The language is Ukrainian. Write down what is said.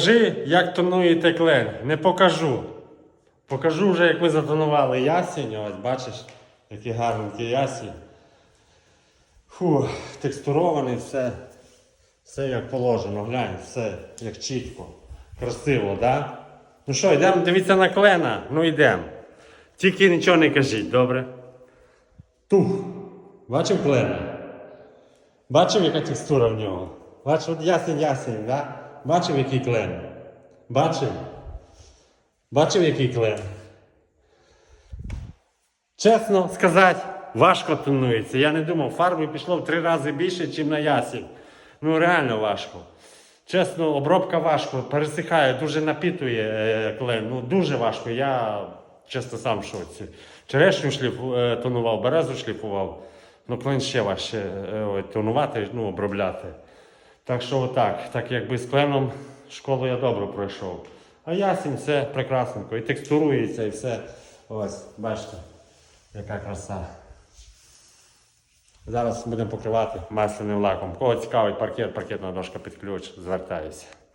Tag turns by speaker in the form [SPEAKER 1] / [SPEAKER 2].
[SPEAKER 1] Покажи, як тонуєте клен. Не покажу. Покажу вже, як ми затонували ясінь. Ось бачиш, який гарненький ясінь. Фу, текстурований, все. Все як положено, глянь, все як чітко. Красиво, да? Ну що, йдемо дивитися на клена? Ну йдемо. Тільки нічого не кажіть, добре? Тух. Бачив клена? Бачив, яка текстура в нього? Бачив, от ясень, ясень, да? Бачив, який клен? Бачив? Бачив, який клен? Чесно сказати, важко тонується. Я не думав, фарби пішло в три рази більше, ніж на ясінь. Ну реально важко. Чесно, обробка важко, пересихає, дуже напітує е, клен. Ну дуже важко. Я чесно сам в шоці. Черешню шліф, е, тонував, березу шліфував. Ну, клен ще важче е, тонувати, ну, обробляти. Так що отак, так якби з кленом школу я добре пройшов. А ясень все прекрасненько. І текстурується, і все. Ось, бачите, яка краса. Зараз будемо покривати масляним лаком. Кого цікавить паркет, паркетна дошка під ключ, звертаюся.